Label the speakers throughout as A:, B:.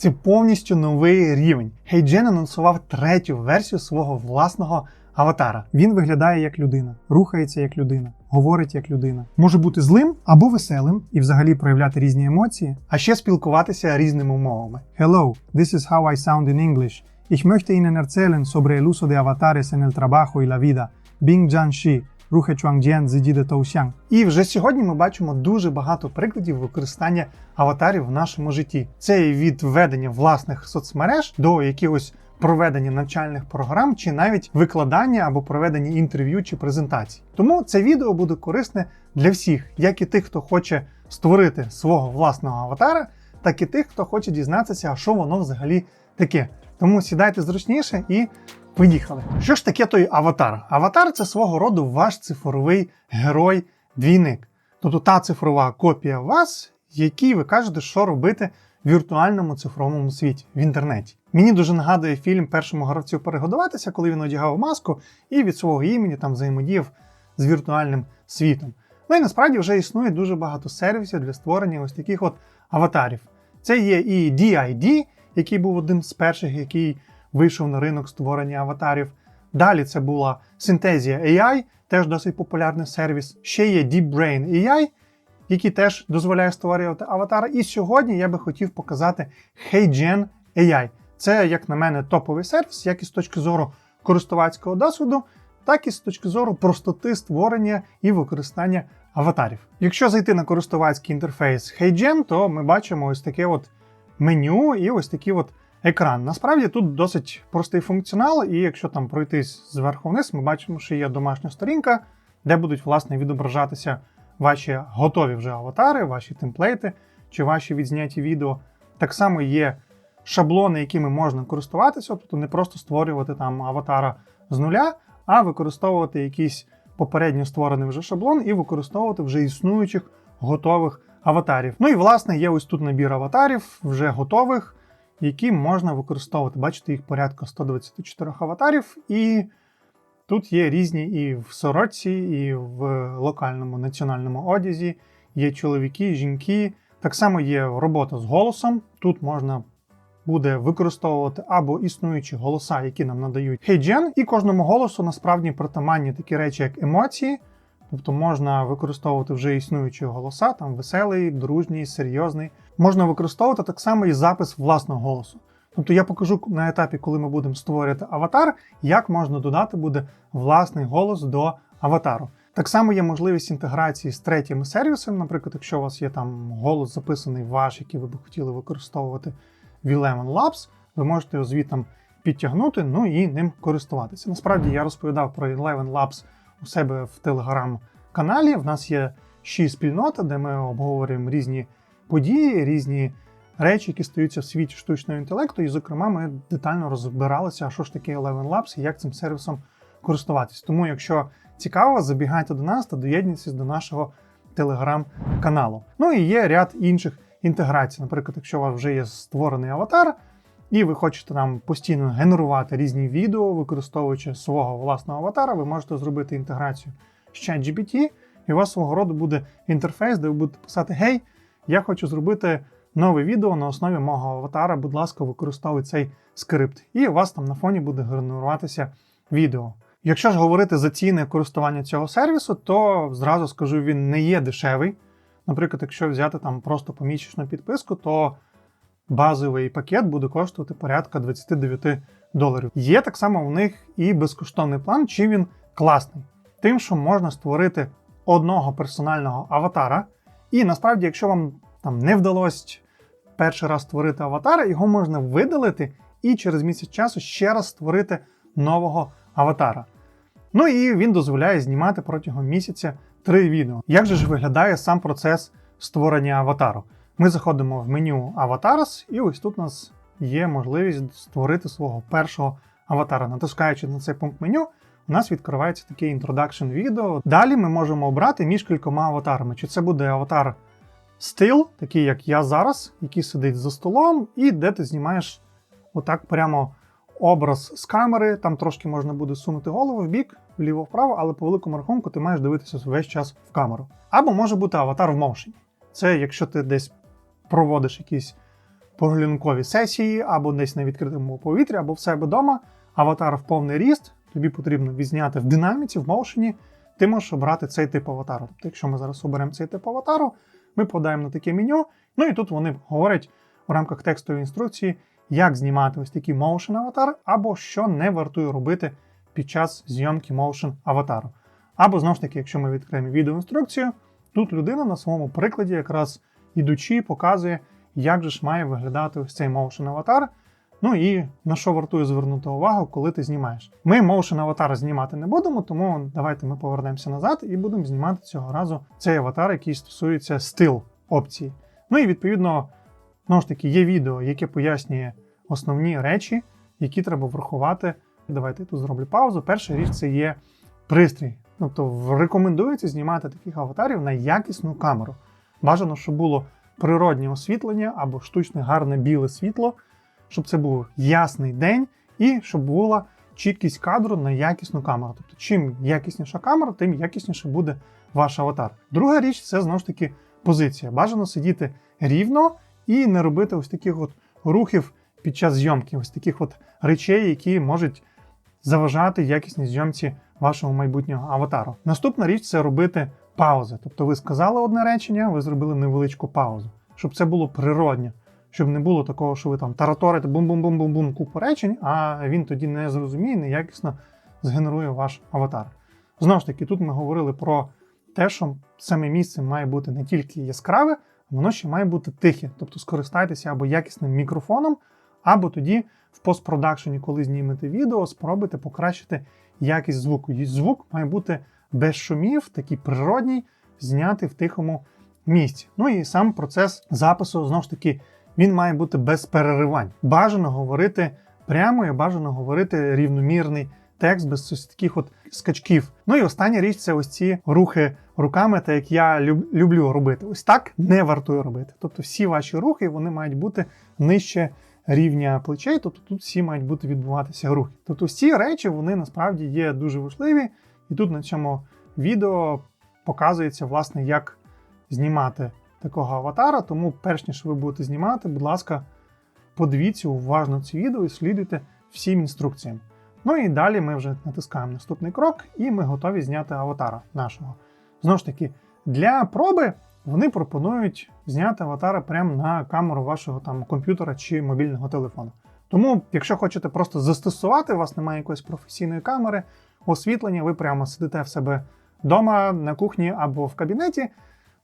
A: Це повністю новий рівень. HeyGen анонсував третю версію свого власного аватара. Він виглядає як людина, рухається як людина, говорить як людина. Може бути злим або веселим і взагалі проявляти різні емоції, а ще спілкуватися різними мовами. Hello, this is how I sound in English. Ich möchte Ihnen erzählen sobre el uso de avatares en el trabajo y la vida. Bing Jian Shi, Рухе Чуангджен Зидіде Таусян. І вже сьогодні ми бачимо дуже багато прикладів використання аватарів в нашому житті. Це від ведення власних соцмереж до якихось проведення навчальних програм, чи навіть викладання або проведення інтерв'ю чи презентацій. Тому це відео буде корисне для всіх, як і тих, хто хоче створити свого власного аватара, так і тих, хто хоче дізнатися, а що воно взагалі таке. Тому сідайте зручніше і поїхали. Що ж таке той аватар? Аватар це свого роду ваш цифровий герой-двійник. Тобто та цифрова копія вас, якій ви кажете, що робити в віртуальному цифровому світі в інтернеті. Мені дуже нагадує фільм першому гравцю перегодуватися, коли він одягав маску і від свого імені там взаємодіяв з віртуальним світом. Ну і насправді вже існує дуже багато сервісів для створення ось таких от аватарів. Це є і DID, який був одним з перших, який вийшов на ринок створення аватарів. Далі це була Synthesia AI, теж досить популярний сервіс. Ще є DeepBrain AI, який теж дозволяє створювати аватари. І сьогодні я би хотів показати HeyGen AI. Це, як на мене, топовий сервіс, як і з точки зору користувацького досвіду, так і з точки зору простоти створення і використання аватарів. Якщо зайти на користувацький інтерфейс HeyGen, то ми бачимо ось таке от меню і ось такий от екран. Насправді тут досить простий функціонал, і якщо там пройтись зверху вниз, ми бачимо, що є домашня сторінка, де будуть власне відображатися ваші готові вже аватари, ваші темплейти чи ваші відзняті відео. Так само є шаблони, якими можна користуватися, тобто не просто створювати там аватара з нуля, а використовувати якийсь попередньо створений вже шаблон і використовувати вже існуючих готових аватарів. Ну і власне є ось тут набір аватарів, вже готових, які можна використовувати. Бачите, їх порядка 124 аватарів, і тут є різні і в сорочці, і в локальному національному одязі. Є чоловіки, жінки. Так само є робота з голосом. Тут можна буде використовувати або існуючі голоса, які нам надають HeyGen, і кожному голосу насправді притаманні такі речі, як емоції. Тобто можна використовувати вже існуючі голоса, там веселий, дружній, серйозний. Можна використовувати так само і запис власного голосу. Тобто я покажу на етапі, коли ми будемо створювати аватар, як можна додати буде власний голос до аватару. Так само є можливість інтеграції з третіми сервісами. Наприклад, якщо у вас є там голос записаний ваш, який ви б хотіли використовувати в Eleven Labs, ви можете його звітом підтягнути, ну і ним користуватися. Насправді я розповідав про Eleven Labs у себе в телеграм-каналі. В нас є ще спільнота, де ми обговорюємо різні події, різні речі, які стаються в світі штучного інтелекту. І, зокрема, ми детально розбиралися, що ж таке Eleven Labs і як цим сервісом користуватись. Тому, якщо цікаво, забігайте до нас та доєднуйтесь до нашого телеграм-каналу. Ну і є ряд інших інтеграцій. Наприклад, якщо у вас вже є створений аватар. І ви хочете там постійно генерувати різні відео, використовуючи свого власного аватара, ви можете зробити інтеграцію з ChatGPT, і у вас свого роду буде інтерфейс, де ви будете писати: Гей, я хочу зробити нове відео на основі мого аватара. Будь ласка, використовуй цей скрипт. І у вас там на фоні буде генеруватися відео. Якщо ж говорити за ціни користування цього сервісу, то зразу скажу, він не є дешевий. Наприклад, якщо взяти там просто помісячну підписку, то базовий пакет буде коштувати порядка 29 доларів. Є так само у них і безкоштовний план, чи він класний. Тим, що можна створити одного персонального аватара. І насправді, якщо вам там не вдалося перший раз створити аватара, його можна видалити і через місяць часу ще раз створити нового аватара. Ну і він дозволяє знімати протягом місяця три відео. Як же ж виглядає сам процес створення аватару? Ми заходимо в меню Avatars, і ось тут у нас є можливість створити свого першого аватара. Натискаючи на цей пункт меню, у нас відкривається таке introduction відео. Далі ми можемо обрати між кількома аватарами. Чи це буде аватар стил, такий як я зараз, який сидить за столом, і де ти знімаєш отак прямо образ з камери. Там трошки можна буде сунути голову в бік, вліво-вправо, але по великому рахунку ти маєш дивитися весь час в камеру. Або може бути аватар в моушені. Це якщо ти десь проводиш якісь прогулянкові сесії, або десь на відкритому повітрі, або в себе вдома. Аватар в повний ріст, тобі потрібно відзняти в динаміці, в моушені, ти можеш обрати цей тип аватару. Тобто, якщо ми зараз оберемо цей тип аватару, ми подаємо на таке меню, ну і тут вони говорять у рамках текстової інструкції, як знімати ось такий motion аватар, або що не вартує робити під час зйомки motion аватару. Або знову ж таки, якщо ми відкриємо відеоінструкцію, тут людина на своєму прикладі, якраз ідучи, показує, як же ж має виглядати ось цей motion аватар. Ну і на що вартує звернути увагу, коли ти знімаєш. Ми motion аватар знімати не будемо, тому давайте ми повернемося назад і будемо знімати цього разу цей аватар, який стосується стил опції. Ну і відповідно, знову ж таки, є відео, яке пояснює основні речі, які треба врахувати. Давайте я тут зроблю паузу. Перша річ це є пристрій. Тобто рекомендується знімати таких аватарів на якісну камеру. Бажано, щоб було природнє освітлення або штучне гарне біле світло, щоб це був ясний день і щоб була чіткість кадру на якісну камеру. Тобто, чим якісніша камера, тим якісніше буде ваш аватар. Друга річ це знову ж таки позиція. Бажано сидіти рівно і не робити ось таких от рухів під час зйомки, ось таких от речей, які можуть заважати якісній зйомці вашого майбутнього аватару. Наступна річ це робити паузи. Тобто ви сказали одне речення, ви зробили невеличку паузу, щоб це було природньо, щоб не було такого, що ви там тараторите бум-бум-бум-бум-бум купу речень, а він тоді не зрозуміє, неякісно згенерує ваш аватар. Знову ж таки, тут ми говорили про те, що саме місце має бути не тільки яскраве, воно ще має бути тихе. Тобто скористайтеся або якісним мікрофоном, або тоді в постпродакшені, коли знімете відео, спробуйте покращити якість звуку. І звук має бути без шумів, такий природній, знятий в тихому місці. Ну і сам процес запису, знову ж таки, він має бути без переривань. Бажано говорити прямо і бажано говорити рівномірний текст без таких от скачків. Ну і остання річ це ось ці рухи руками, так як я люб- люблю робити. Ось так не вартує робити. Тобто всі ваші рухи вони мають бути нижче рівня плечей, тобто тут всі мають бути відбуватися рухи. Тобто ці речі вони насправді є дуже важливі, і тут на цьому відео показується, власне, як знімати такого аватара. Тому, перш ніж ви будете знімати, будь ласка, подивіться уважно це відео і слідуйте всім інструкціям. Ну і далі ми вже натискаємо наступний крок, і ми готові зняти аватара нашого. Знову ж таки, для проби вони пропонують зняти аватара прямо на камеру вашого там комп'ютера чи мобільного телефону. Тому, якщо хочете просто застосувати, у вас немає якоїсь професійної камери, освітлення, ви прямо сидите в себе вдома на кухні або в кабінеті.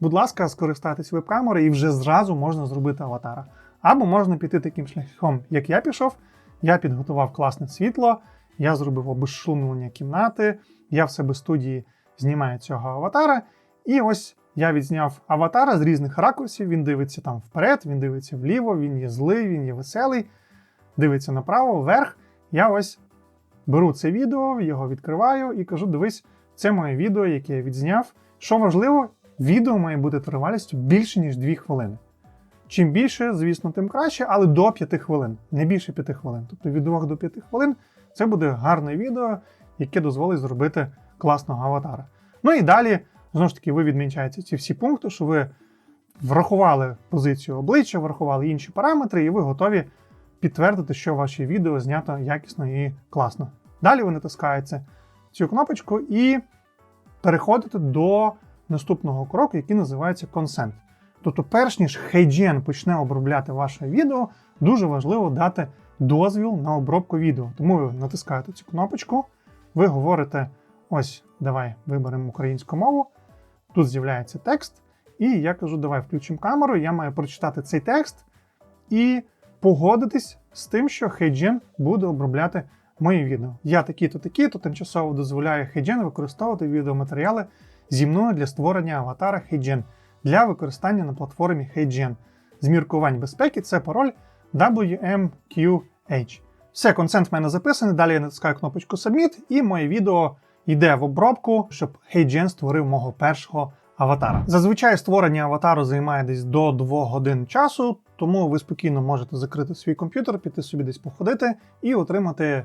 A: Будь ласка, скористайтесь веб-камерою і вже зразу можна зробити аватара. Або можна піти таким шляхом, як я пішов. Я підготував класне світло, я зробив обезшумлення кімнати, я в себе студії знімаю цього аватара. І ось я відзняв аватара з різних ракурсів. Він дивиться там вперед, він дивиться вліво, він є злий, він є веселий, дивиться направо, вверх. Я ось беру це відео, його відкриваю і кажу: дивись, це моє відео, яке я відзняв. Що важливо, відео має бути тривалістю більше, ніж 2 хвилини. Чим більше, звісно, тим краще, але до 5 хвилин, не більше 5 хвилин. Тобто від 2 до 5 хвилин це буде гарне відео, яке дозволить зробити класного аватара. Ну і далі, знову ж таки, ви відмічаєте ці всі пункти, що ви врахували позицію обличчя, врахували інші параметри, і ви готові підтвердити, що ваше відео знято якісно і класно. Далі ви натискаєте цю кнопочку і переходите до наступного кроку, який називається Consent. Тобто, перш ніж HeyGen почне обробляти ваше відео, дуже важливо дати дозвіл на обробку відео. Тому ви натискаєте цю кнопочку, ви говорите: ось, давай виберемо українську мову. Тут з'являється текст, і я кажу, давай включимо камеру, я маю прочитати цей текст і погодитись з тим, що HeyGen буде обробляти мої відео. Я такі-то, такі-то тимчасово дозволяю HeyGen використовувати відеоматеріали зі мною для створення аватара HeyGen для використання на платформі HeyGen. З міркувань безпеки це пароль WMQH. Все, консент в мене записаний. Далі я натискаю кнопочку Submit, і моє відео йде в обробку, щоб HeyGen створив мого першого аватара. Зазвичай створення аватару займає десь до 2 годин часу, тому ви спокійно можете закрити свій комп'ютер, піти собі десь походити і отримати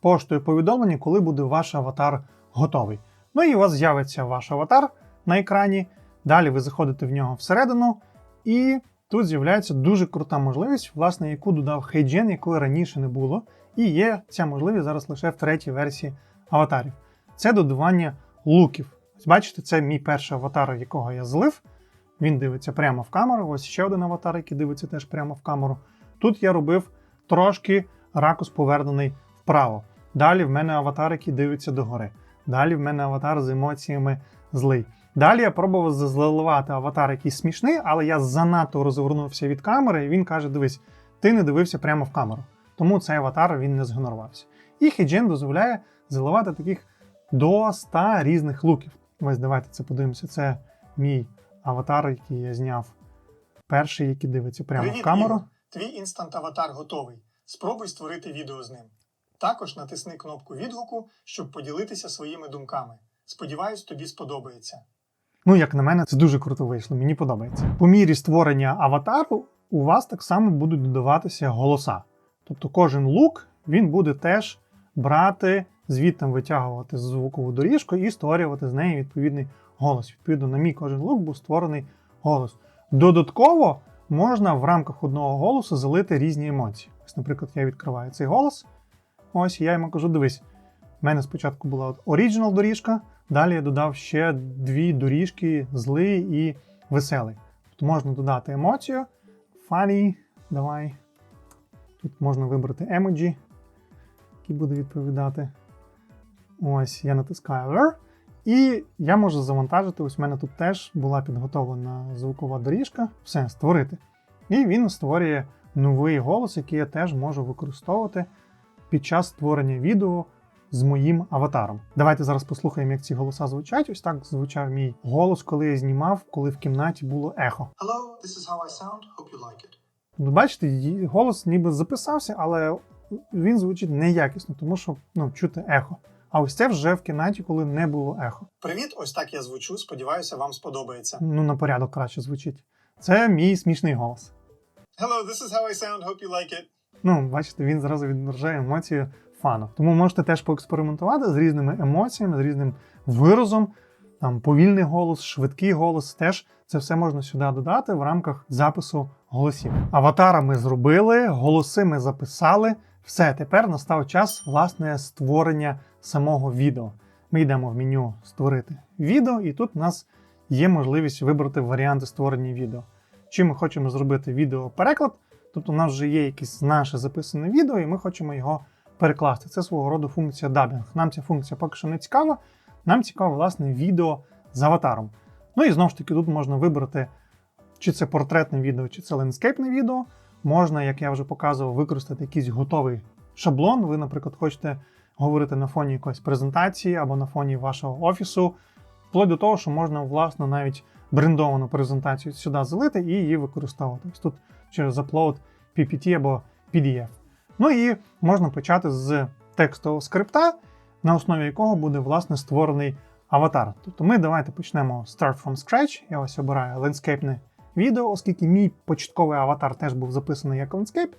A: поштою повідомлення, коли буде ваш аватар готовий. Ну і у вас з'явиться ваш аватар на екрані. Далі ви заходите в нього всередину і тут з'являється дуже крута можливість, власне, яку додав HeyGen, якої раніше не було. І є ця можливість зараз лише в третій версії аватарів. Це додавання луків. Бачите, це мій перший аватар, якого я злив. Він дивиться прямо в камеру. Ось ще один аватар, який дивиться теж прямо в камеру. Тут я робив трошки ракус повернений вправо. Далі в мене аватар, який дивиться догори. Далі в мене аватар з емоціями злий. Далі я пробував зазливати аватар, який смішний, але я занадто розвернувся від камери, і він каже: дивись, ти не дивився прямо в камеру. Тому цей аватар він не згенерувався. І HeyGen дозволяє заливати таких до 100 різних луків. Ось давайте це подивимося. Це мій аватар, який я зняв. Перший, який дивиться прямо
B: Привіт,
A: в камеру.
B: Ігор. Твій інстант аватар готовий. Спробуй створити відео з ним. Також натисни кнопку відгуку, щоб поділитися своїми думками. Сподіваюсь, тобі сподобається.
A: Ну, як на мене, це дуже круто вийшло. Мені подобається. По мірі створення аватару у вас так само будуть додаватися голоса. Тобто кожен лук він буде теж брати, звідти витягувати звукову доріжку і створювати з неї відповідний голос. Відповідно, на мій кожен лук був створений голос. Додатково можна в рамках одного голосу залити різні емоції. Ось, наприклад, я відкриваю цей голос. Ось я йому кажу: дивись, в мене спочатку була от оріджинал доріжка, далі я додав ще дві доріжки злий і веселий. Тут можна додати емоцію. Funny, давай. Тут можна вибрати емоджі, який буде відповідати. Ось я натискаю. І я можу завантажити. Ось в мене тут теж була підготовлена звукова доріжка. Все, створити. І він створює новий голос, який я теж можу використовувати під час створення відео з моїм аватаром. Давайте зараз послухаємо, як ці голоса звучать. Ось так звучав мій голос, коли я знімав, коли в кімнаті було ехо.
B: Hello, this is how I sound. Hope you like it.
A: Ну, бачите, голос ніби записався, але він звучить неякісно, тому що ну, чути ехо. А ось це вже в кімнаті, коли не було ехо.
B: Привіт, ось так я звучу. Сподіваюся, вам сподобається.
A: Ну, на порядок краще звучить. Це мій смішний голос.
B: Hello, this is how I sound. Hope you like it.
A: Ну, бачите, він зразу відображає емоцію фану. Тому можете теж поекспериментувати з різними емоціями, з різним виразом. Там повільний голос, швидкий голос. Теж це все можна сюди додати в рамках запису голосів. Аватара ми зробили, голоси ми записали. Все, тепер настав час власне створення самого відео. Ми йдемо в меню Створити відео, і тут у нас є можливість вибрати варіанти створення відео. Чи ми хочемо зробити відео-переклад, тобто у нас вже є якесь наше записане відео, і ми хочемо його перекласти. Це свого роду функція дабінг. Нам ця функція поки що не цікава. Нам цікаво, власне, відео з аватаром. Ну і знову ж таки, тут можна вибрати, чи це портретне відео, чи це лендскейпне відео. Можна, як я вже показував, використати якийсь готовий шаблон. Ви, наприклад, хочете говорити на фоні якоїсь презентації або на фоні вашого офісу, вплоть до того, що можна, власне, навіть брендовану презентацію сюди залити і її використовувати. Ось тут через upload PPT або PDF. Ну і можна почати з текстового скрипта, на основі якого буде власне створений аватар. Тобто ми давайте почнемо start from scratch. Я ось обираю лендскейпне відео, оскільки мій початковий аватар теж був записаний як лендскейп,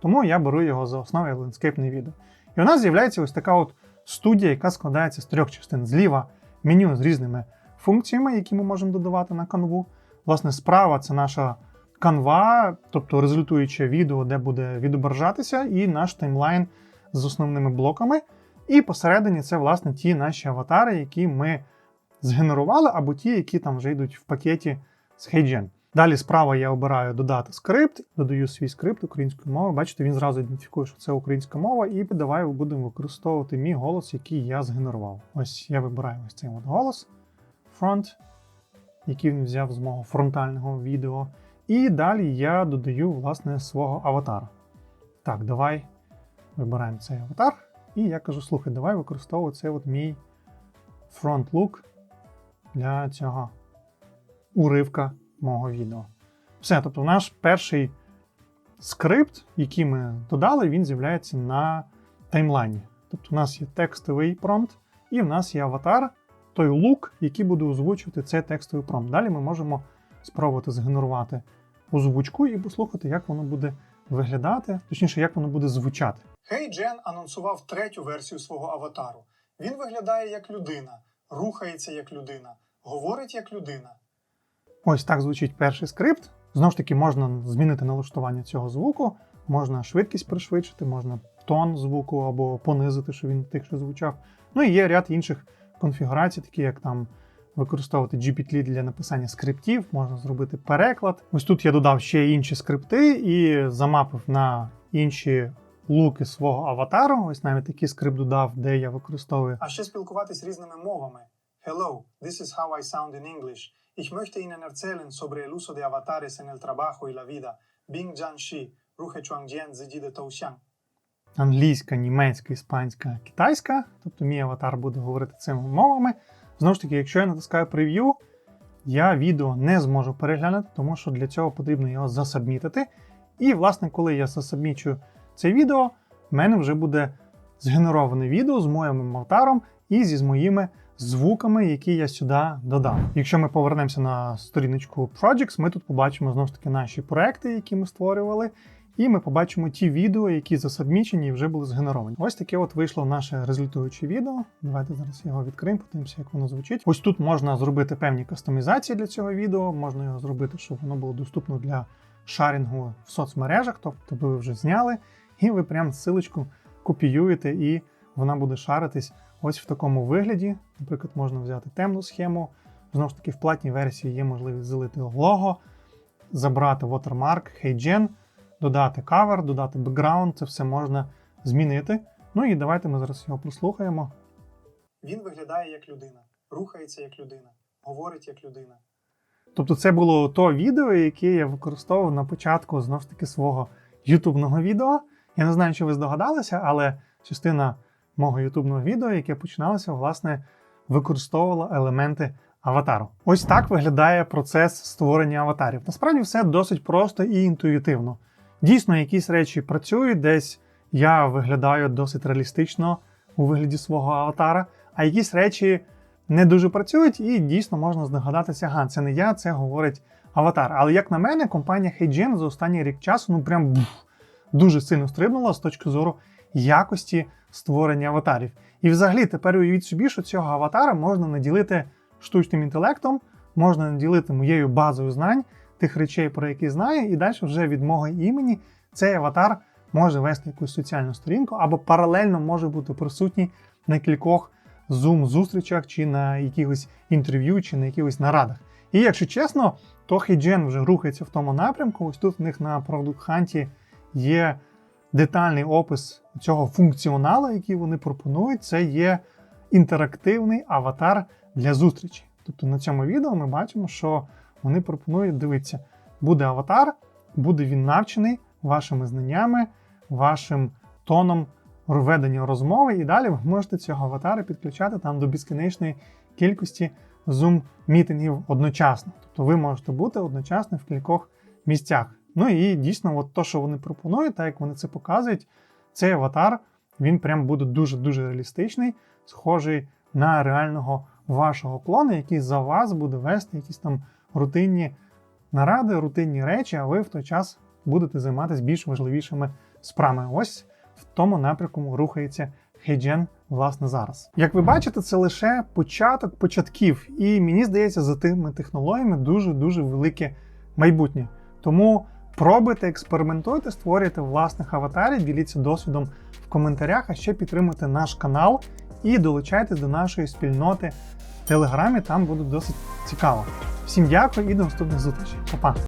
A: тому я беру його за основу як відео. І у нас з'являється ось така от студія, яка складається з трьох частин. Зліва меню з різними функціями, які ми можемо додавати на канву. Власне, справа це наша канва, тобто результуюче відео, де буде відображатися, і наш таймлайн з основними блоками. І посередині це, власне, ті наші аватари, які ми згенерували, або ті, які там вже йдуть в пакеті з HeyGen. Далі справа я обираю додати скрипт, додаю свій скрипт українською мовою. Бачите, він зразу ідентифікує, що це українська мова, і давай будемо використовувати мій голос, який я згенерував. Ось я вибираю ось цей от голос front, який він взяв з мого фронтального відео. І далі я додаю власне свого аватара. Так, давай вибираємо цей аватар. І я кажу: слухай, давай використовуй цей от мій look для цього уривка мого відео. Все, тобто наш перший скрипт, який ми додали, він з'являється на таймлайні. Тобто у нас є текстовий промпт, і в нас є аватар, той лук, який буде озвучувати цей текстовий промпт. Далі ми можемо спробувати згенерувати озвучку і послухати, як воно буде виглядати, точніше, як воно буде звучати.
B: HeyGen анонсував третю версію свого аватару. Він виглядає як людина, рухається як людина, говорить як людина.
A: Ось так звучить перший скрипт. Знову ж таки, можна змінити налаштування цього звуку, можна швидкість пришвидшити, можна тон звуку або понизити, щоб він тихше звучав. Ну і є ряд інших конфігурацій, такі як там використовувати GPT для написання скриптів, можна зробити переклад. Ось тут я додав ще інші скрипти і замапив на інші луки свого аватару. Ось навіть такий скрипт додав, де я використовую
B: А ще спілкуватись різними мовами. Hello, this is how I sound in English. Ich möchte Ihnen erzählen sobre el uso de avatares en el trabajo y la vida. Bing Jian Shi, Ruhe Chuangjian Ziji de Touxiang.
A: англійська, німецька, іспанська, китайська. Тобто мій аватар буде говорити цими мовами. Знову ж таки, якщо я натискаю прев'ю, я відео не зможу переглянути, тому що для цього потрібно його засабмітити. І, власне, коли я засабмічу це відео, в мене вже буде згенероване відео з моїм аватаром і зі з моїми звуками, які я сюди додав. Якщо ми повернемося на сторіночку Projects, ми тут побачимо знову ж таки наші проекти, які ми створювали. І ми побачимо ті відео, які засабмічені і вже були згенеровані. Ось таке от вийшло наше результуюче відео. Давайте зараз його відкриємо, подивимося, як воно звучить. Ось тут можна зробити певні кастомізації для цього відео. Можна його зробити, щоб воно було доступно для шарінгу в соцмережах, тобто ви вже зняли, і ви прям ссылочку копіюєте, і вона буде шаритись ось в такому вигляді. Наприклад, можна взяти темну схему. Знову ж таки, в платній версії є можливість залити лого, забрати watermark, HeyGen, додати кавер, додати бекграунд, це все можна змінити. Ну і давайте ми зараз його прослухаємо.
B: Він виглядає як людина, рухається як людина, говорить як людина.
A: Тобто, це було то відео, яке я використовував на початку знову ж таки свого ютубного відео. Я не знаю, чи ви здогадалися, але частина мого ютубного відео, яке починалося, власне, використовувала елементи аватару. Ось так виглядає процес створення аватарів. Насправді все досить просто і інтуїтивно. Дійсно, якісь речі працюють, десь я виглядаю досить реалістично у вигляді свого аватара, а якісь речі не дуже працюють, і дійсно можна здогадатися, ага, це не я, це говорить аватар. Але як на мене, компанія HeyGen за останній рік часу ну прям бух, дуже сильно стрибнула з точки зору якості створення аватарів. І взагалі тепер уявіть собі, що цього аватара можна наділити штучним інтелектом, можна наділити моєю базою знань тих речей, про які знає, і далі вже від мого імені цей аватар може вести якусь соціальну сторінку або паралельно може бути присутній на кількох зум-зустрічах, чи на якихось інтерв'ю, чи на якихось нарадах. І якщо чесно, то HeyGen вже рухається в тому напрямку. Ось тут в них на Product Hunt є детальний опис цього функціоналу, який вони пропонують. Це є інтерактивний аватар для зустрічі. Тобто на цьому відео ми бачимо, що вони пропонують дивитися, буде аватар, буде він навчений вашими знаннями, вашим тоном ведення розмови, і далі ви можете цього аватара підключати там до безкінечної кількості зум-мітингів одночасно. Тобто ви можете бути одночасно в кількох місцях. Ну і дійсно, от то, що вони пропонують, так як вони це показують, цей аватар він прям буде дуже-дуже реалістичний, схожий на реального вашого клона, який за вас буде вести якісь там рутинні наради, рутинні речі, а ви в той час будете займатися більш важливішими справами. Ось в тому напрямку рухається HeyGen власне зараз. Як ви бачите, це лише початок початків, і мені здається, за тими технологіями дуже-дуже велике майбутнє. Тому пробуйте, експериментуйте, створюйте власних аватарів, діліться досвідом в коментарях, а ще підтримуйте наш канал і долучайтесь до нашої спільноти в Телеграмі, там буде досить цікаво. Всім дякую і до наступних зустрічей. Па-па!